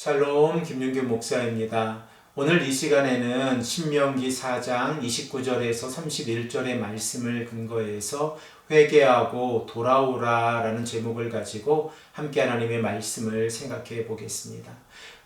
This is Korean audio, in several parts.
샬롬 김윤규 목사입니다. 오늘 이 시간에는 신명기 4장 29절에서 31절의 말씀을 근거해서 회개하고 돌아오라 라는 제목을 가지고 함께 하나님의 말씀을 생각해 보겠습니다.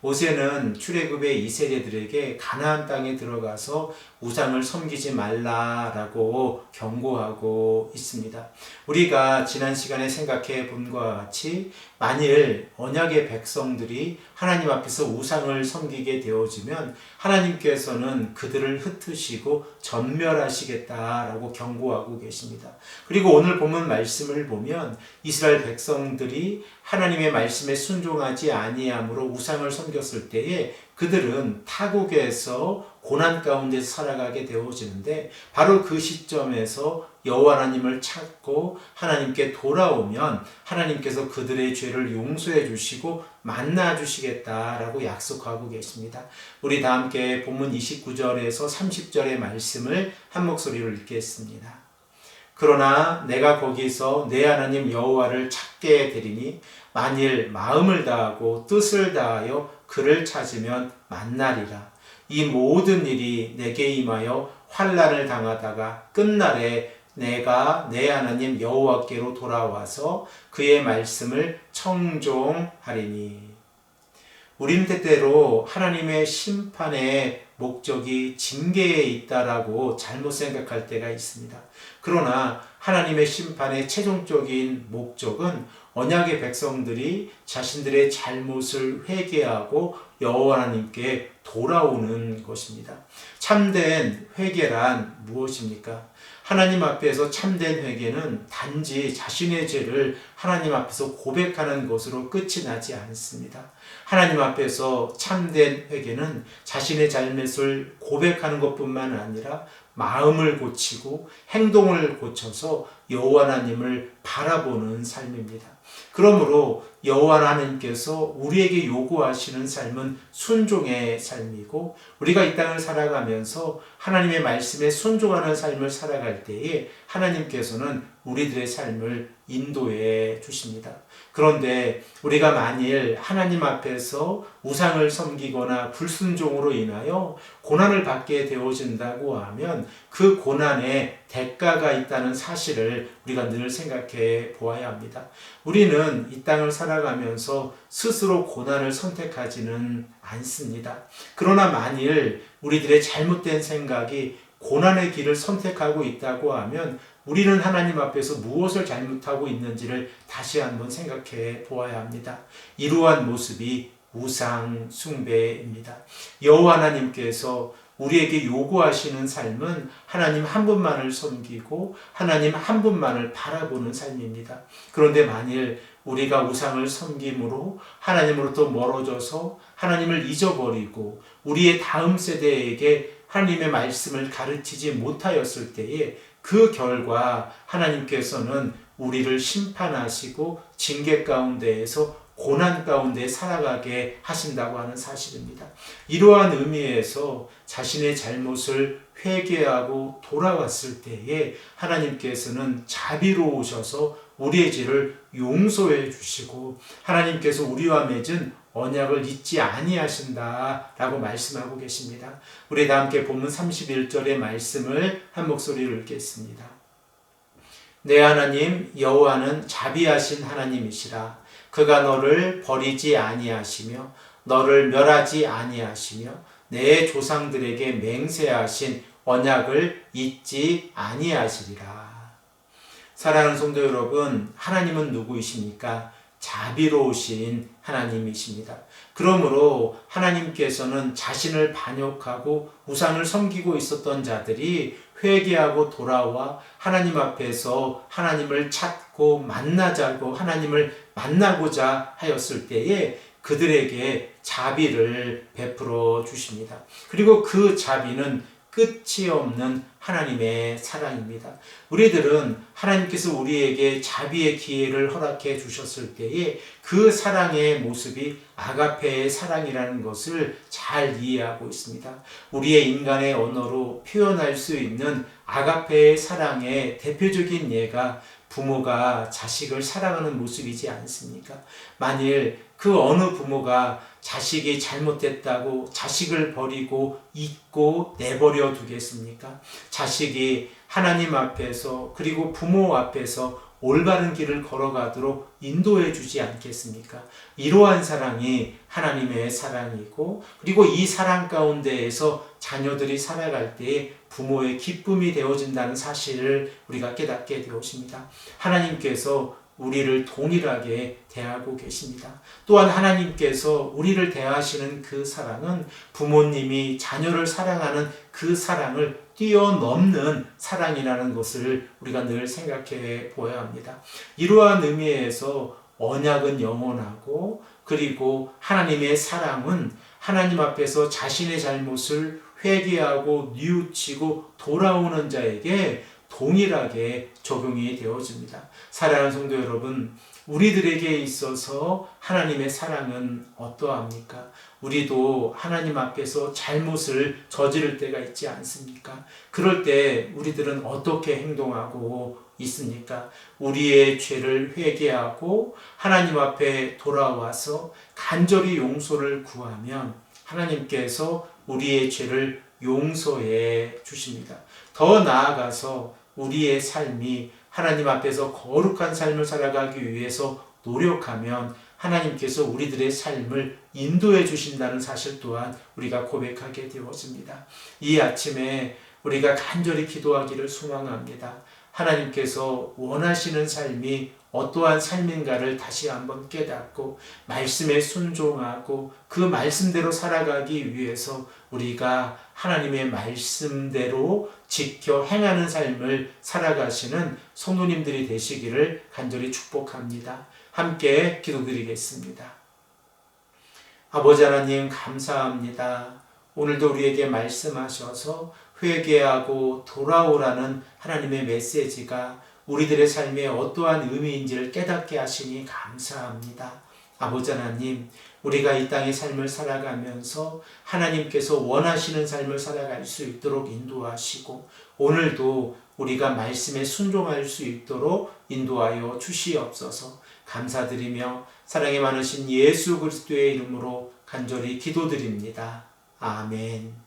모세는 출애굽의 이세대들에게 가나안 땅에 들어가서 우상을 섬기지 말라라고 경고하고 있습니다. 우리가 지난 시간에 생각해 본 것과 같이 만일 언약의 백성들이 하나님 앞에서 우상을 섬기게 되어지면 하나님께서는 그들을 흩으시고 전멸하시겠다라고 경고하고 계십니다. 그리고 오늘 본문 말씀을 보면 이스라엘 백성들이 하나님의 말씀에 순종하지 아니함으로 우상을 섬겼을 때에 그들은 타국에서 고난 가운데서 살아가게 되어지는데 바로 그 시점에서 여호와 하나님을 찾고 하나님께 돌아오면 하나님께서 그들의 죄를 용서해 주시고 만나 주시겠다라고 약속하고 계십니다. 우리 다 함께 본문 29절에서 30절의 말씀을 한 목소리로 읽겠습니다. 그러나 내가 거기서 내 하나님 여호와를 찾게 되리니 만일 마음을 다하고 뜻을 다하여 그를 찾으면 만나리라. 이 모든 일이 내게 임하여 환란을 당하다가 끝날에 내가 내 하나님 여호와께로 돌아와서 그의 말씀을 청종하리니 우리는 때때로 하나님의 심판의 목적이 징계에 있다라고 잘못 생각할 때가 있습니다. 그러나 하나님의 심판의 최종적인 목적은 언약의 백성들이 자신들의 잘못을 회개하고 여호와 하나님께 돌아오는 것입니다. 참된 회개란 무엇입니까? 하나님 앞에서 참된 회개는 단지 자신의 죄를 하나님 앞에서 고백하는 것으로 끝이 나지 않습니다. 하나님 앞에서 참된 회개는 자신의 잘못을 고백하는 것뿐만 아니라 마음을 고치고 행동을 고쳐서 여호와 하나님을 바라보는 삶입니다. 그러므로 여호와 하나님께서 우리에게 요구하시는 삶은 순종의 삶이고 우리가 이 땅을 살아가면서 하나님의 말씀에 순종하는 삶을 살아갈 때에 하나님께서는 우리들의 삶을 인도해 주십니다. 그런데 우리가 만일 하나님 앞에서 우상을 섬기거나 불순종으로 인하여 고난을 받게 되어진다고 하면 그 고난에 대가가 있다는 사실을 우리가 늘 생각해 보아야 합니다. 우리는 이 땅을 살아가면서 스스로 고난을 선택하지는 않습니다. 그러나 만일 우리들의 잘못된 생각이 고난의 길을 선택하고 있다고 하면 우리는 하나님 앞에서 무엇을 잘못하고 있는지를 다시 한번 생각해 보아야 합니다. 이러한 모습이 우상 숭배입니다. 여호와 하나님께서 우리에게 요구하시는 삶은 하나님 한 분만을 섬기고 하나님 한 분만을 바라보는 삶입니다. 그런데 만일 우리가 우상을 섬김으로 하나님으로부터 멀어져서 하나님을 잊어버리고 우리의 다음 세대에게 하나님의 말씀을 가르치지 못하였을 때에 그 결과 하나님께서는 우리를 심판하시고 징계 가운데에서 고난 가운데 살아가게 하신다고 하는 사실입니다. 이러한 의미에서 자신의 잘못을 회개하고 돌아왔을 때에 하나님께서는 자비로우셔서 우리의 죄를 용서해 주시고 하나님께서 우리와 맺은 언약을 잊지 아니하신다라고 말씀하고 계십니다. 우리 다 함께 본문 31절의 말씀을 한 목소리로 읽겠습니다. 내 하나님 여호와는 자비하신 하나님이시라 그가 너를 버리지 아니하시며 너를 멸하지 아니하시며 내 조상들에게 맹세하신 언약을 잊지 아니하시리라. 사랑하는 성도 여러분, 하나님은 누구이십니까? 자비로우신 하나님이십니다. 그러므로 하나님께서는 자신을 반역하고 우상을 섬기고 있었던 자들이 회개하고 돌아와 하나님 앞에서 하나님을 찾고 만나자고 하나님을 만나고자 하였을 때에 그들에게 자비를 베풀어 주십니다. 그리고 그 자비는 끝이 없는 하나님의 사랑입니다. 우리들은 하나님께서 우리에게 자비의 기회를 허락해 주셨을 때에 그 사랑의 모습이 아가페의 사랑이라는 것을 잘 이해하고 있습니다. 우리의 인간의 언어로 표현할 수 있는 아가페의 사랑의 대표적인 예가 부모가 자식을 사랑하는 모습이지 않습니까? 만일 그 어느 부모가 자식이 잘못됐다고 자식을 버리고 잊고 내버려 두겠습니까? 자식이 하나님 앞에서 그리고 부모 앞에서 올바른 길을 걸어가도록 인도해 주지 않겠습니까? 이러한 사랑이 하나님의 사랑이고 그리고 이 사랑 가운데에서 자녀들이 살아갈 때에 부모의 기쁨이 되어진다는 사실을 우리가 깨닫게 되었습니다. 하나님께서 우리를 동일하게 대하고 계십니다. 또한 하나님께서 우리를 대하시는 그 사랑은 부모님이 자녀를 사랑하는 그 사랑을 뛰어넘는 사랑이라는 것을 우리가 늘 생각해 보아야 합니다. 이러한 의미에서 언약은 영원하고 그리고 하나님의 사랑은 하나님 앞에서 자신의 잘못을 회개하고 뉘우치고 돌아오는 자에게 동일하게 적용이 되어집니다. 사랑하는 성도 여러분, 우리들에게 있어서 하나님의 사랑은 어떠합니까? 우리도 하나님 앞에서 잘못을 저지를 때가 있지 않습니까? 그럴 때 우리들은 어떻게 행동하고 있습니까? 우리의 죄를 회개하고 하나님 앞에 돌아와서 간절히 용서를 구하면 하나님께서 우리의 죄를 용서해 주십니다. 더 나아가서 우리의 삶이 하나님 앞에서 거룩한 삶을 살아가기 위해서 노력하면 하나님께서 우리들의 삶을 인도해 주신다는 사실 또한 우리가 고백하게 되어집니다. 이 아침에 우리가 간절히 기도하기를 소망합니다. 하나님께서 원하시는 삶이 어떠한 삶인가를 다시 한번 깨닫고 말씀에 순종하고 그 말씀대로 살아가기 위해서 우리가 하나님의 말씀대로 지켜 행하는 삶을 살아가시는 성도님들이 되시기를 간절히 축복합니다. 함께 기도드리겠습니다. 아버지 하나님 감사합니다. 오늘도 우리에게 말씀하셔서 회개하고 돌아오라는 하나님의 메시지가 우리들의 삶에 어떠한 의미인지를 깨닫게 하시니 감사합니다. 아버지 하나님, 우리가 이 땅의 삶을 살아가면서 하나님께서 원하시는 삶을 살아갈 수 있도록 인도하시고 오늘도 우리가 말씀에 순종할 수 있도록 인도하여 주시옵소서 감사드리며 사랑이 많으신 예수 그리스도의 이름으로 간절히 기도드립니다. 아멘.